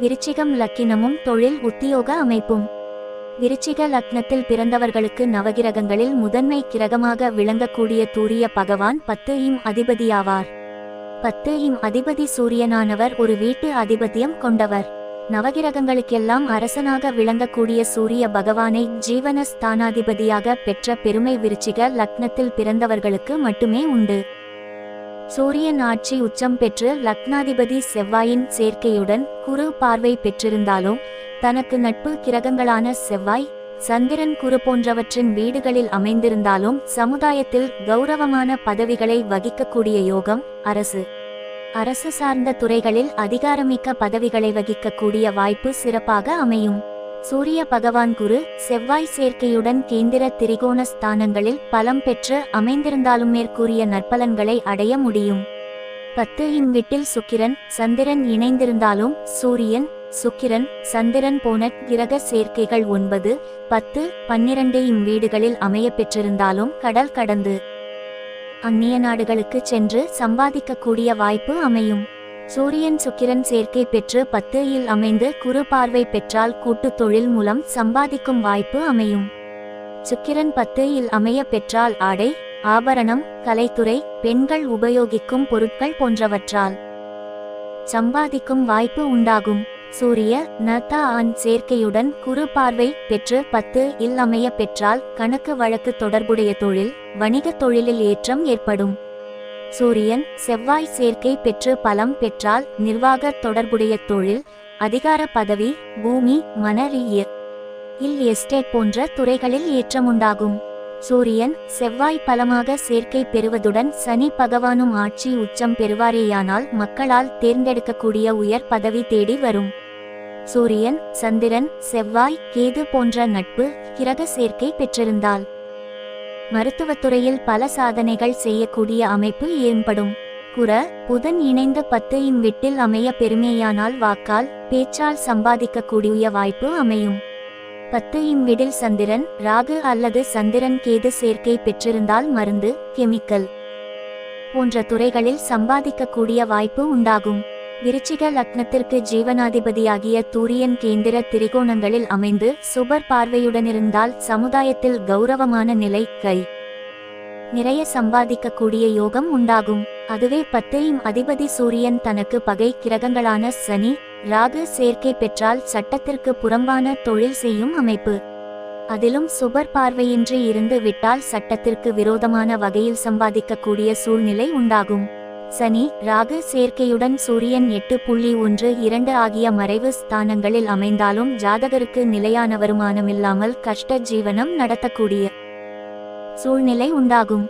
விருச்சிகம் லக்கினமும் தொழில் உத்தியோக அமைப்பும். விருச்சிக லக்னத்தில் பிறந்தவர்களுக்கு நவகிரகங்களில் முதன்மை கிரகமாக விளங்கக்கூடிய தூரிய பகவான் பத்து இம் அதிபதியாவார். பத்து இம் அதிபதி சூரியனானவர் ஒரு வீட்டு அதிபத்தியம் கொண்டவர். நவகிரகங்களுக்கெல்லாம் அரசனாக விளங்கக்கூடிய சூரிய பகவானை ஜீவன ஸ்தானாதிபதியாக பெற்ற பெருமை விருச்சிக லக்னத்தில் பிறந்தவர்களுக்கு மட்டுமே உண்டு. சூரியன் ஆட்சி உச்சம் பெற்று லக்னாதிபதி செவ்வாயின் சேர்க்கையுடன் குரு பார்வை பெற்றிருந்தாலும் தனக்கு நட்பு கிரகங்களான செவ்வாய் சந்திரன் குரு போன்றவற்றின் வீடுகளில் அமைந்திருந்தாலும் சமுதாயத்தில் கௌரவமான பதவிகளை வகிக்கக்கூடிய யோகம் அரசு. அரசு சார்ந்த துறைகளில் அதிகாரமிக்க பதவிகளை வகிக்கக்கூடிய வாய்ப்பு சிறப்பாக அமையும். சூரிய பகவான் குரு செவ்வாய் சேர்க்கையுடன் கேந்திர திரிகோண ஸ்தானங்களில் பலம் பெற்று அமைந்திருந்தாலும் மேற்கூறிய நற்பலன்களை அடைய முடியும். பத்து இம் வீட்டில் சுக்கிரன் சந்திரன் இணைந்திருந்தாலும் சூரியன் சுக்கிரன் சந்திரன் போன கிரக சேர்க்கைகள் ஒன்பது பத்து பன்னிரண்டு இம் வீடுகளில் அமைய பெற்றிருந்தாலும் கடல் கடந்து அந்நிய நாடுகளுக்கு சென்று சம்பாதிக்கக்கூடிய வாய்ப்பு அமையும். சூரியன் சுக்கிரன் சேர்க்கை பெற்று பத்து இல் அமைந்து குறு பார்வை பெற்றால் கூட்டுத் தொழில் மூலம் சம்பாதிக்கும் வாய்ப்பு அமையும். சுக்கிரன் பத்து இல் அமைய பெற்றால் ஆடை ஆபரணம் கலைத்துறை பெண்கள் உபயோகிக்கும் பொருட்கள் போன்றவற்றால் சம்பாதிக்கும் வாய்ப்பு உண்டாகும். சூரிய நதா ஆண் சேர்க்கையுடன் குறு பார்வை பெற்று பத்து இல் அமைய பெற்றால் கணக்கு வழக்கு தொடர்புடைய தொழில் வணிகத் தொழிலில் ஏற்றம் ஏற்படும். சூரியன் செவ்வாய் சேர்க்கை பெற்று பலம் பெற்றால் நிர்வாக தொடர்புடைய தொழில் அதிகார பதவி பூமி மனரிய இல் எஸ்டேட் போன்ற துறைகளில் ஏற்றம் உண்டாகும் சூரியன் செவ்வாய் பலமாக சேர்க்கை பெறுவதுடன் சனி பகவானும் ஆட்சி உச்சம் பெறுவாரேயானால் மக்களால் தேர்ந்தெடுக்கக்கூடிய உயர் பதவி தேடி வரும். சூரியன் சந்திரன் செவ்வாய் கேது போன்ற நட்பு கிரக சேர்க்கை பெற்றிருந்தால். மருத்துவத்துறையில் பல சாதனைகள் செய்யக்கூடிய அமைப்பு ஏற்படும். குற புதன் இணைந்த பத்து இம் அமைய பெருமையானால் வாக்கால் பேச்சால் சம்பாதிக்கக்கூடிய வாய்ப்பு அமையும். பத்து இம் விடில் சந்திரன் ராகு அல்லது சந்திரன் கேது சேர்க்கை பெற்றிருந்தால் மருந்து கெமிக்கல் போன்ற துறைகளில் சம்பாதிக்கக்கூடிய வாய்ப்பு உண்டாகும். விருச்சிக லக்னத்திற்கு ஜீவனாதிபதியாகிய தூரியன் கேந்திர திரிகோணங்களில் அமைந்து சுபர் பார்வையுடனிருந்தால் சமுதாயத்தில் கௌரவமான நிலை கை. நிறைய சம்பாதிக்கக்கூடிய யோகம் உண்டாகும். அதுவே பத்தையும் அதிபதி சூரியன் தனக்கு பகை கிரகங்களான சனி ராகு சேர்க்கை பெற்றால் சட்டத்திற்கு புறம்பான தொழில் செய்யும் அமைப்பு. அதிலும் சுபர் பார்வையின்றி இருந்து விட்டால் சட்டத்திற்கு விரோதமான வகையில் சம்பாதிக்கக்கூடிய சூழ்நிலை உண்டாகும். சனி ராகு சேர்க்கையுடன் சூரியன் எட்டு புள்ளி ஒன்று இரண்டு ஆகிய மறைவு ஸ்தானங்களில் அமைந்தாலும் ஜாதகருக்கு நிலையான வருமானமில்லாமல் கஷ்ட ஜீவனம் நடத்தக்கூடிய சூழ்நிலை உண்டாகும்.